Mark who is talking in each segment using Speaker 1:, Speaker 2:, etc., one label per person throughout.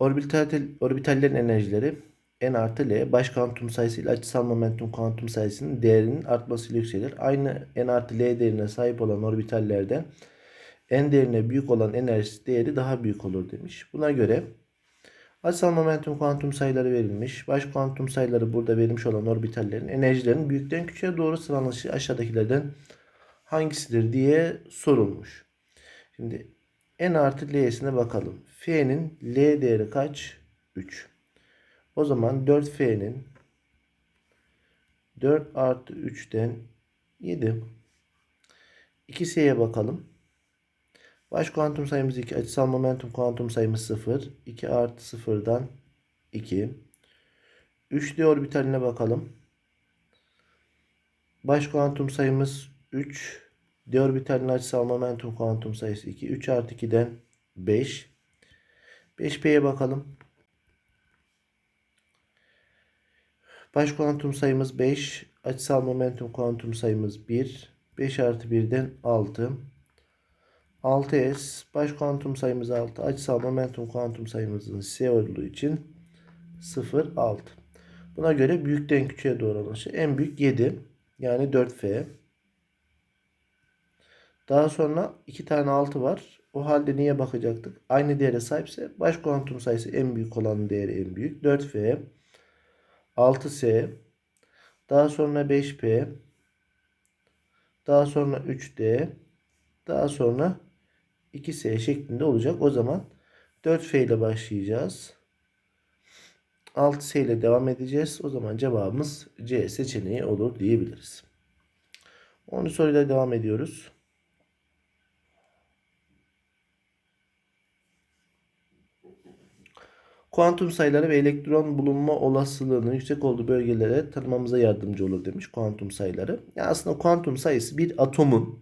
Speaker 1: Orbital, orbitallerin enerjileri n artı l baş kuantum sayısı ile açısal momentum kuantum sayısının değerinin artmasıyla yükselir. Aynı n artı l değerine sahip olan orbitallerde n değerine büyük olan enerji değeri daha büyük olur demiş. Buna göre açısal momentum kuantum sayıları verilmiş. Baş kuantum sayıları burada verilmiş olan orbitallerin enerjilerin büyükten küçüğe doğru sıralanışı aşağıdakilerden hangisidir diye sorulmuş. Şimdi n artı l'sine bakalım. F'nin l değeri kaç? 3. O zaman 4F'nin 4 artı 3'ten 7. 2S'ye bakalım. Baş kuantum sayımız 2. Açısal momentum kuantum sayımız 0. 2 artı 0'dan 2. 3D orbitaline bakalım. Baş kuantum sayımız 3. D orbitalinin açısal momentum kuantum sayısı 2. 3 artı 2'den 5. 5P'ye bakalım. Baş kuantum sayımız 5. Açısal momentum kuantum sayımız 1. 5 artı 1'den 6. 6S. Baş kuantum sayımız 6. Açısal momentum kuantum sayımızın S olduğu için 0, 6. Buna göre büyükten küçüğe doğru olan şey en büyük 7. Yani 4F. Daha sonra 2 tane 6 var. O halde niye bakacaktık? Aynı değere sahipse baş kuantum sayısı en büyük olanın değeri en büyük. 4F. 6S, daha sonra 5P, daha sonra 3D, daha sonra 2S şeklinde olacak. O zaman 4F ile başlayacağız. 6S ile devam edeceğiz. O zaman cevabımız C seçeneği olur diyebiliriz. 10. soruyla devam ediyoruz. Kuantum sayıları ve elektron bulunma olasılığının yüksek olduğu bölgelere tanımamıza yardımcı olur demiş kuantum sayıları. Yani aslında kuantum sayısı bir atomun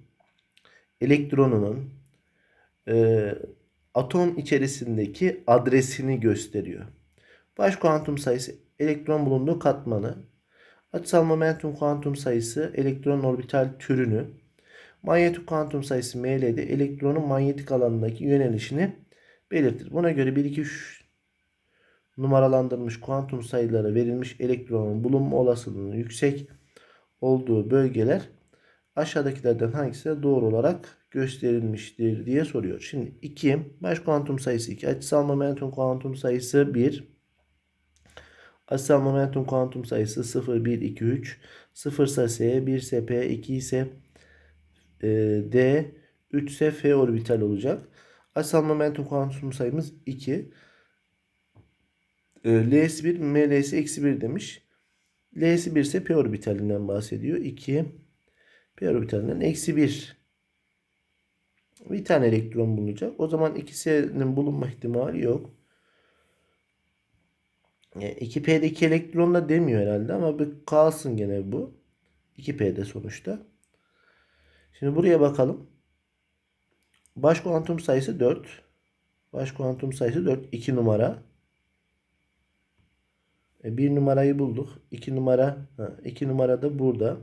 Speaker 1: elektronunun e, atom içerisindeki adresini gösteriyor. Baş kuantum sayısı elektron bulunduğu katmanı, açısal momentum kuantum sayısı elektron orbital türünü, manyetik kuantum sayısı ML'de elektronun manyetik alanındaki yönelişini belirtir. Buna göre 1 2 3 numaralandırılmış kuantum sayıları verilmiş elektronun bulunma olasılığının yüksek olduğu bölgeler aşağıdakilerden hangisi doğru olarak gösterilmiştir diye soruyor. Şimdi 2 baş kuantum sayısı 2 açısal momentum kuantum sayısı 1 açısal momentum kuantum sayısı 0 1 2 3 0 ise S 1 ise P 2 ise e, D 3 ise F orbital olacak. Açısal momentum kuantum sayımız 2. E, L'si 1, ML'si eksi 1 demiş. L'si 1 ise P orbitalinden bahsediyor. 2 P orbitalinden eksi 1. Bir tane elektron bulunacak. O zaman ikisinin bulunma ihtimali yok. 2P'deki e, elektron da demiyor herhalde ama bir kalsın gene bu. 2P'de sonuçta. Şimdi buraya bakalım. Baş kuantum sayısı 4. Baş kuantum sayısı 4. 2 numara. E, bir numarayı bulduk. 2 numara 2 numara da burada.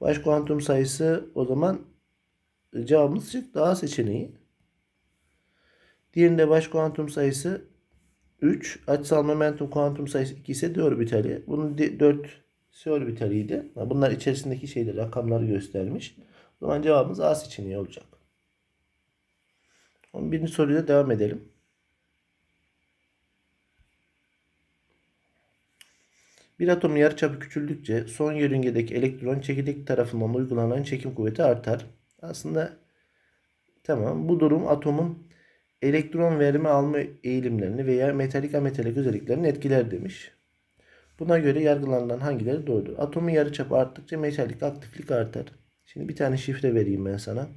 Speaker 1: Baş kuantum sayısı o zaman cevabımız çıktı. A seçeneği. Diğerinde baş kuantum sayısı 3. Açısal momentum kuantum sayısı 2 ise d orbitali. Bunun 4 s orbitaliydi. Bunlar içerisindeki şeyleri, rakamları göstermiş. O zaman cevabımız A seçeneği olacak. 11. soruyla devam edelim. Bir atomun yarıçapı küçüldükçe son yörüngedeki elektron çekirdek tarafından uygulanan çekim kuvveti artar. Aslında tamam bu durum atomun elektron verme alma eğilimlerini veya metalik ametalik özelliklerini etkiler demiş. Buna göre yargılanan hangileri doğrudur? Atomun yarıçapı arttıkça metalik aktiflik artar. Şimdi bir tane şifre vereyim ben sana.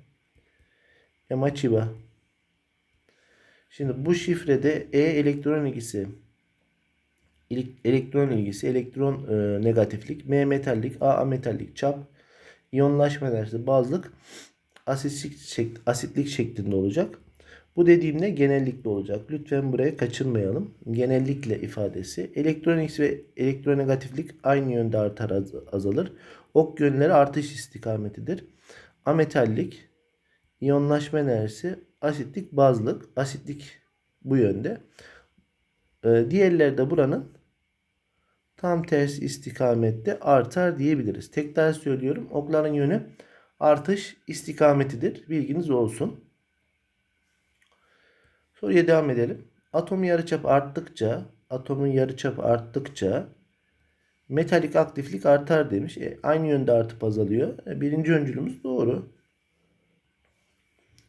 Speaker 1: Yamachiba. Şimdi bu şifrede E elektron ilgisi elektron ilgisi, elektron e, negatiflik, M metallik, A ametallik, çap, iyonlaşma enerjisi, bazlık, asitlik, şek asitlik şeklinde olacak. Bu dediğimde genellikle olacak. Lütfen buraya kaçırmayalım. Genellikle ifadesi. Elektron ilgisi ve elektronegatiflik aynı yönde artar az azalır. Ok yönleri artış istikametidir. Ametallik, iyonlaşma enerjisi, asitlik, bazlık, asitlik bu yönde. Ee, diğerleri de buranın tam tersi istikamette artar diyebiliriz. Tekrar söylüyorum. Okların yönü artış istikametidir. Bilginiz olsun. Soruya devam edelim. Atom yarıçapı arttıkça, atomun yarıçapı arttıkça metalik aktiflik artar demiş. E, aynı yönde artıp azalıyor. E, birinci öncülümüz doğru.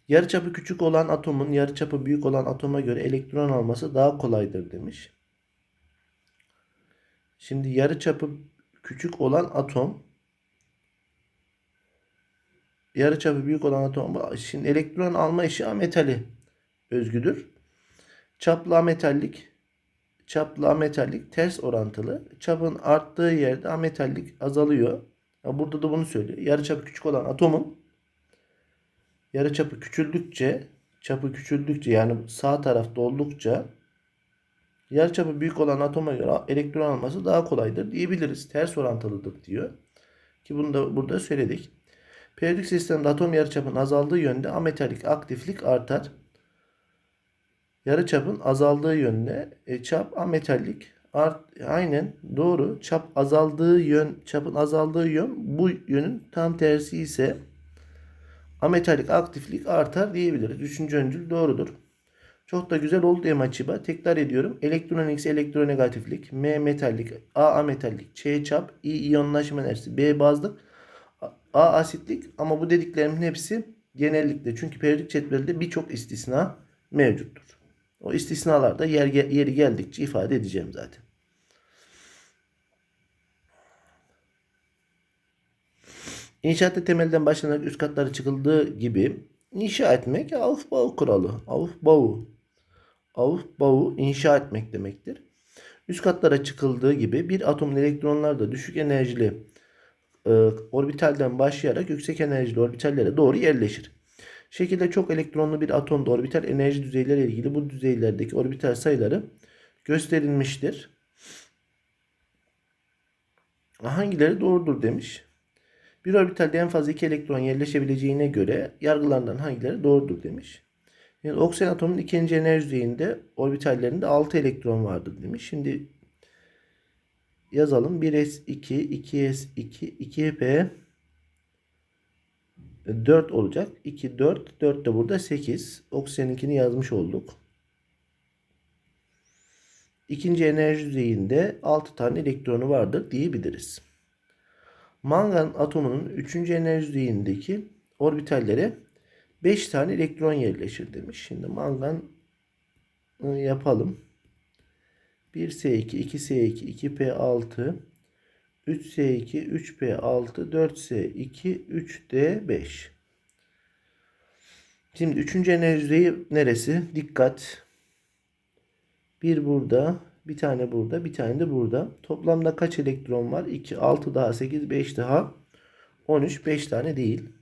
Speaker 1: Yarıçapı küçük olan atomun yarıçapı büyük olan atoma göre elektron alması daha kolaydır demiş. Şimdi yarıçapı küçük olan atom yarıçapı büyük olan atom şimdi elektron alma işi ametali özgüdür. Çaplı ametallik çaplı ametallik ters orantılı. Çapın arttığı yerde ametallik azalıyor. Ya burada da bunu söylüyor. Yarıçapı küçük olan atomun yarıçapı küçüldükçe çapı küçüldükçe yani sağ tarafta oldukça yarıçapı büyük olan atoma göre elektron alması daha kolaydır diyebiliriz. Ters orantılıdır diyor. Ki bunu da burada söyledik. Periyodik sistemde atom yarıçapının azaldığı yönde ametalik aktiflik artar. Yarıçapın azaldığı yönde e, çap ametallik art aynen doğru. Çap azaldığı yön çapın azaldığı yön bu yönün tam tersi ise ametalik aktiflik artar diyebiliriz. Üçüncü öncül doğrudur. Çok da güzel oldu Emaçiba. Tekrar ediyorum. Elektron X elektronegatiflik, M metallik, A ametallik, Ç çap, I iyonlaşma enerjisi, B bazlık, A asitlik ama bu dediklerimin hepsi genellikle. Çünkü periyodik cetvelde birçok istisna mevcuttur. O istisnalarda yer, yeri geldikçe ifade edeceğim zaten. İnşaatta temelden başlanarak üst katlara çıkıldığı gibi inşa etmek Aufbau kuralı. Aufbau. Aufbau inşa etmek demektir. Üst katlara çıkıldığı gibi bir atomun elektronlar da düşük enerjili e, orbitalden başlayarak yüksek enerjili orbitallere doğru yerleşir. Şekilde çok elektronlu bir atomda orbital enerji düzeyleri ilgili bu düzeylerdeki orbital sayıları gösterilmiştir. Hangileri doğrudur demiş. Bir orbitalde en fazla iki elektron yerleşebileceğine göre yargılarından hangileri doğrudur demiş. Yani oksijen atomunun ikinci enerji düzeyinde orbitallerinde 6 elektron vardır demiş. Şimdi yazalım. 1s2, 2s2, 2p 4 olacak. 2, 4. 4 de burada 8. Oksijeninkini yazmış olduk. İkinci enerji düzeyinde 6 tane elektronu vardır diyebiliriz. Mangan atomunun 3. enerji düzeyindeki orbitallere 5 tane elektron yerleşir demiş. Şimdi mangan yapalım. 1S2, 2S2, 2P6, 3S2, 3P6, 4S2, 3D5. Şimdi üçüncü enerji düzeyi neresi? Dikkat. Bir burada, bir tane burada, bir tane de burada. Toplamda kaç elektron var? 2, 6 daha 8, 5 daha 13, 5 tane değil.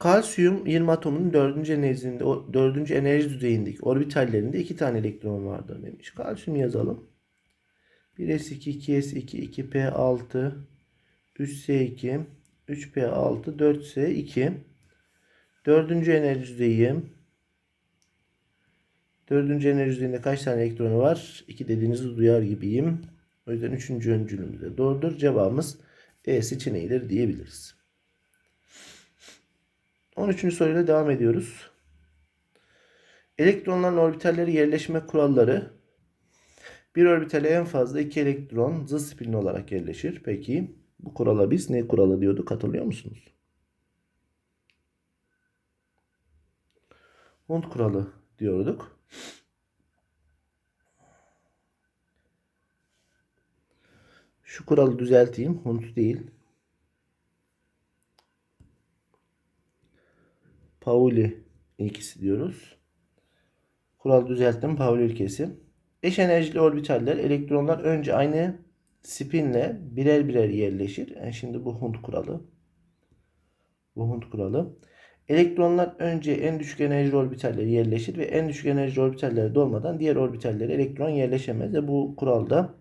Speaker 1: Kalsiyum 20 atomunun 4. enerjisinde, 4. enerji düzeyindeki orbitallerinde 2 tane elektron vardır demiş. Kalsiyum yazalım. 1s2, 2s2, 2p6, 3s2, 3p6, 4s2. Dördüncü enerji düzeyi. Dördüncü enerji düzeyinde kaç tane elektronu var? 2 dediğinizi duyar gibiyim. O yüzden üçüncü öncülümüz de doğrudur. Cevabımız E seçeneğidir diyebiliriz. 13. soruyla devam ediyoruz. Elektronların orbitalleri yerleşme kuralları bir orbitale en fazla iki elektron zıt spin olarak yerleşir. Peki bu kurala biz ne kuralı diyorduk hatırlıyor musunuz? Hund kuralı diyorduk. Şu kuralı düzelteyim. Hund değil. Pauli ilkesi diyoruz. Kural düzelttim. Pauli ilkesi. Eş enerjili orbitaller elektronlar önce aynı spinle birer birer yerleşir. Yani şimdi bu Hund kuralı. Bu Hund kuralı. Elektronlar önce en düşük enerji orbitallere yerleşir ve en düşük enerji orbitallere dolmadan diğer orbitallere elektron yerleşemez. Ve bu kuralda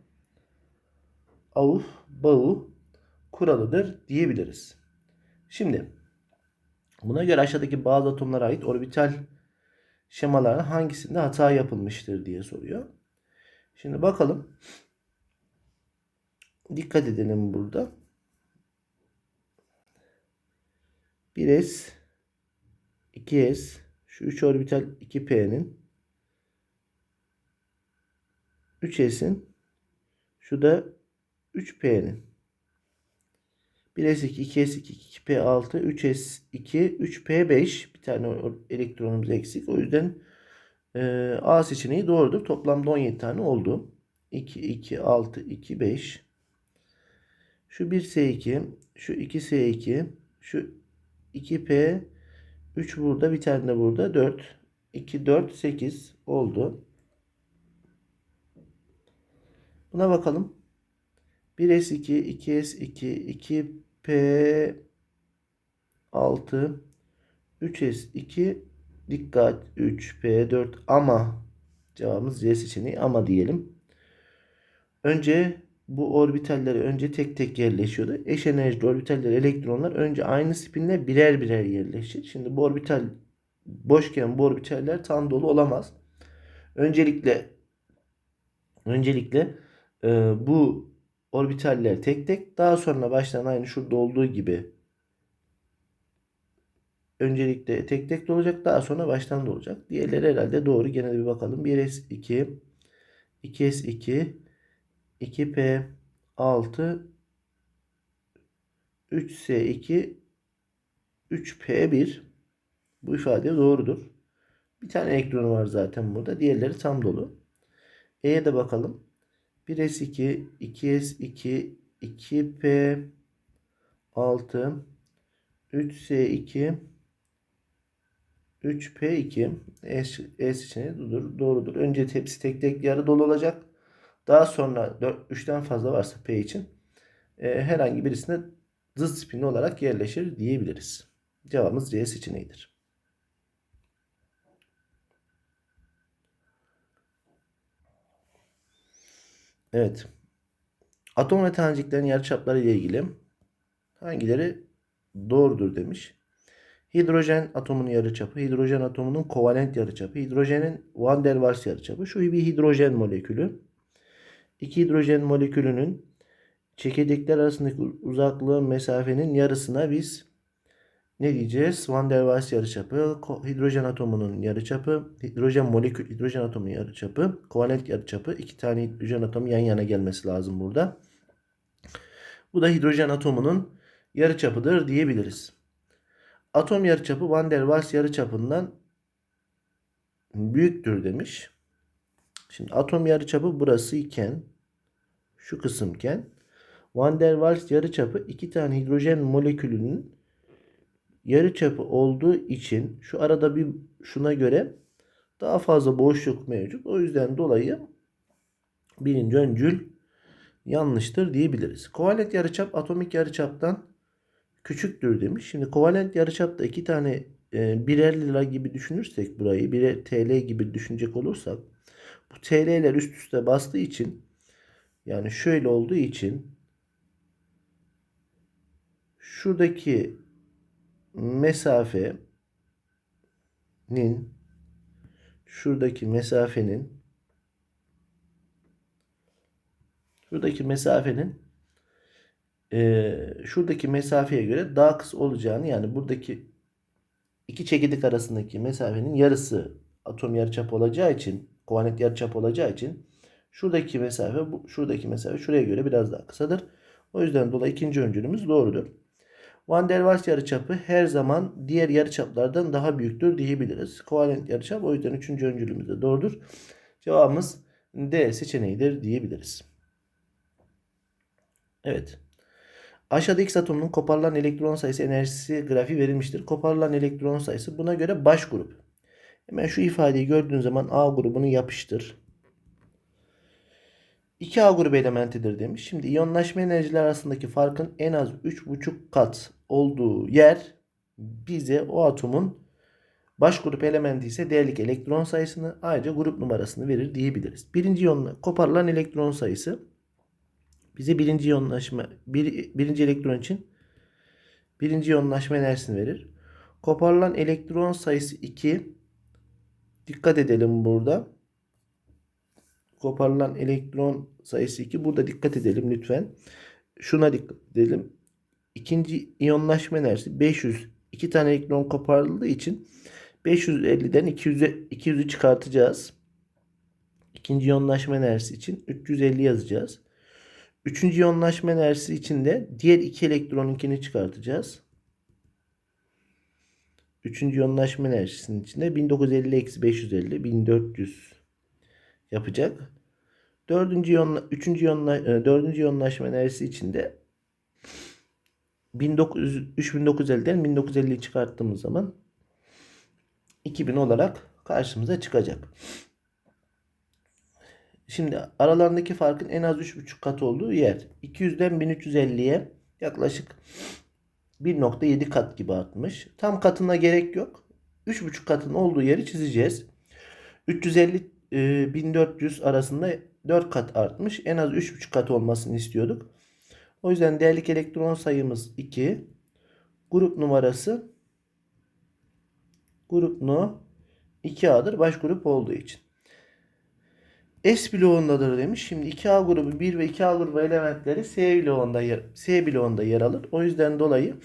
Speaker 1: Auf, Bau kuralıdır diyebiliriz. Şimdi buna göre aşağıdaki bazı atomlara ait orbital şemaların hangisinde hata yapılmıştır diye soruyor. Şimdi bakalım. Dikkat edelim burada. 1s 2s şu 3 orbital 2p'nin 3s'in şu da 3p'nin 1s2 2s2 2p6 3s2 3p5 bir tane elektronumuz eksik. O yüzden e, A seçeneği doğrudur. Toplamda 17 tane oldu. 2 2 6 2 5 şu 1s2 şu 2s2 şu 2p 3 burada bir tane de burada 4 2 4 8 oldu. Buna bakalım. 1s2 2s2 2p6 3s2 dikkat 3p4 ama cevabımız C seçeneği ama diyelim. Önce bu orbitalleri önce tek tek yerleşiyordu. Eş enerjili orbitaller elektronlar önce aynı spinle birer birer yerleşir. Şimdi bu orbital boşken bu orbitaller tam dolu olamaz. Öncelikle öncelikle e, bu orbitaller tek tek daha sonra baştan aynı şurada olduğu gibi öncelikle tek tek de olacak daha sonra baştan da olacak. Diğerleri herhalde doğru. Gene de bir bakalım. 1s2 2s2 2p6 3s2 3p1 bu ifade doğrudur. Bir tane elektronu var zaten burada. Diğerleri tam dolu. E'ye de bakalım. 1s2 2s2 2p6 3s2 3p2 E, e seçeneği doğrudur. Önce hepsi tek tek yarı dolu olacak. Daha sonra 4, 3'ten fazla varsa P için e, herhangi birisine zıt spinli olarak yerleşir diyebiliriz. Cevabımız C seçeneğidir. Evet. Atom ve taneciklerin yarıçapları ile ilgili hangileri doğrudur demiş. Hidrojen atomunun yarıçapı, hidrojen atomunun kovalent yarıçapı, hidrojenin van der Waals yarıçapı. Şu bir hidrojen molekülü. İki hidrojen molekülünün çekirdekler arasındaki uzaklığı mesafenin yarısına biz ne diyeceğiz? Van der Waals yarıçapı, hidrojen atomunun yarıçapı, hidrojen molekül, hidrojen atomunun yarıçapı, kovalent yarıçapı. iki tane hidrojen atomu yan yana gelmesi lazım burada. Bu da hidrojen atomunun yarıçapıdır diyebiliriz. Atom yarıçapı Van der Waals yarıçapından büyüktür demiş. Şimdi atom yarıçapı burası iken şu kısımken Van der Waals yarıçapı iki tane hidrojen molekülünün yarıçapı olduğu için şu arada bir şuna göre daha fazla boşluk mevcut. O yüzden dolayı birinci öncül yanlıştır diyebiliriz. Kovalent yarıçap atomik yarıçaptan küçüktür demiş. Şimdi kovalent yarıçapta iki tane e, birer lira gibi düşünürsek burayı birer TL gibi düşünecek olursak bu TL'ler üst üste bastığı için yani şöyle olduğu için şuradaki mesafenin şuradaki mesafenin şuradaki mesafenin e, şuradaki mesafeye göre daha kısa olacağını yani buradaki iki çekirdek arasındaki mesafenin yarısı atom yarıçap olacağı için kovalent yarıçap olacağı için şuradaki mesafe bu şuradaki mesafe şuraya göre biraz daha kısadır. O yüzden dolayı ikinci öncülümüz doğrudur. Van der Waals yarıçapı her zaman diğer yarıçaplardan daha büyüktür diyebiliriz. Kovalent yarıçap o yüzden üçüncü öncülümüz de doğrudur. Cevabımız D seçeneğidir diyebiliriz. Evet. Aşağıda X atomunun koparılan elektron sayısı enerjisi grafiği verilmiştir. Koparılan elektron sayısı buna göre baş grup. Hemen şu ifadeyi gördüğün zaman A grubunu yapıştır. 2A grubu elementidir demiş. Şimdi iyonlaşma enerjileri arasındaki farkın en az 3,5 kat olduğu yer bize o atomun baş grup elementi ise değerlik elektron sayısını ayrıca grup numarasını verir diyebiliriz. Birinci iyonla koparılan elektron sayısı bize birinci iyonlaşma bir, birinci elektron için birinci iyonlaşma enerjisini verir. Koparılan elektron sayısı 2 Dikkat edelim burada. Koparılan elektron sayısı 2. Burada dikkat edelim lütfen. Şuna dikkat edelim. İkinci iyonlaşma enerjisi 500. 2 tane elektron koparıldığı için 550'den 200'e 200'ü çıkartacağız. İkinci iyonlaşma enerjisi için 350 yazacağız. Üçüncü iyonlaşma enerjisi için de diğer iki elektronunkini çıkartacağız. Üçüncü iyonlaşma enerjisinin içinde 1950 eksi 550 1400 yapacak. Dördüncü iyonla, üçüncü iyonla, e, dördüncü iyonlaşma enerjisi için de 1900, 3950'den 1950'yi çıkarttığımız zaman 2000 olarak karşımıza çıkacak. Şimdi aralarındaki farkın en az 3,5 kat olduğu yer. 200'den 1350'ye yaklaşık 1.7 kat gibi artmış. Tam katına gerek yok. 3,5 katın olduğu yeri çizeceğiz. 350 e, 1400 arasında 4 kat artmış. En az 3,5 kat olmasını istiyorduk. O yüzden değerlik elektron sayımız 2. Grup numarası grup no 2A'dır baş grup olduğu için. S bloğundadır demiş. Şimdi 2A grubu 1 ve 2A grubu elementleri S bloğunda yer, S bloğunda yer alır. O yüzden dolayı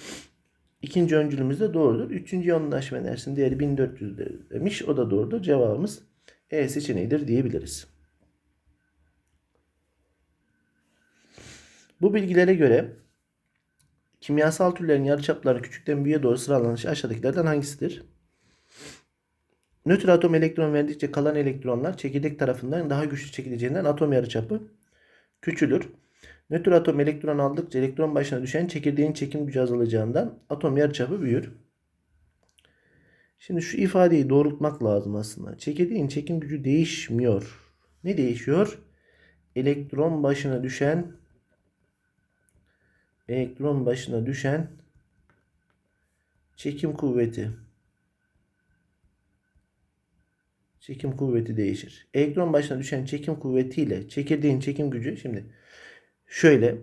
Speaker 1: ikinci öncülümüz de doğrudur. Üçüncü yoğunlaşma enerjisinin değeri 1400 demiş. O da doğrudur. Cevabımız E seçeneğidir diyebiliriz. Bu bilgilere göre kimyasal türlerin yarıçapları küçükten büyüğe doğru sıralanışı aşağıdakilerden hangisidir? Nötr atom elektron verdikçe kalan elektronlar çekirdek tarafından daha güçlü çekileceğinden atom yarıçapı küçülür. Nötr atom elektron aldıkça elektron başına düşen çekirdeğin çekim gücü azalacağından atom yarıçapı büyür. Şimdi şu ifadeyi doğrultmak lazım aslında. Çekirdeğin çekim gücü değişmiyor. Ne değişiyor? Elektron başına düşen elektron başına düşen çekim kuvveti. çekim kuvveti değişir. Elektron başına düşen çekim kuvvetiyle çekirdeğin çekim gücü şimdi şöyle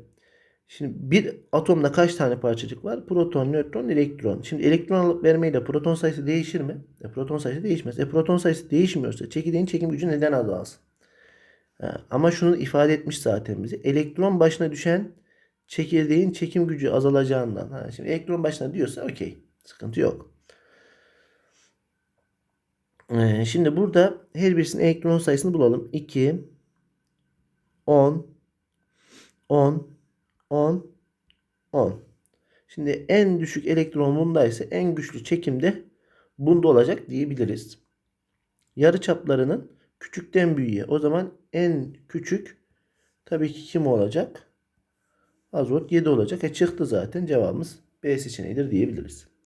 Speaker 1: Şimdi bir atomda kaç tane parçacık var? Proton, nötron, elektron. Şimdi elektron alıp vermeyle proton sayısı değişir mi? E, proton sayısı değişmez. E, proton sayısı değişmiyorsa çekirdeğin çekim gücü neden azalsın? Ha, ama şunu ifade etmiş zaten bize. Elektron başına düşen çekirdeğin çekim gücü azalacağından. Ha, şimdi elektron başına diyorsa okey. Sıkıntı yok. Ee, şimdi burada her birisinin elektron sayısını bulalım. 2 10 10 10 10 Şimdi en düşük elektron bundaysa en güçlü çekim de bunda olacak diyebiliriz. Yarı çaplarının küçükten büyüğe. O zaman en küçük tabii ki kim olacak? Azot 7 olacak. E çıktı zaten cevabımız B seçeneğidir diyebiliriz.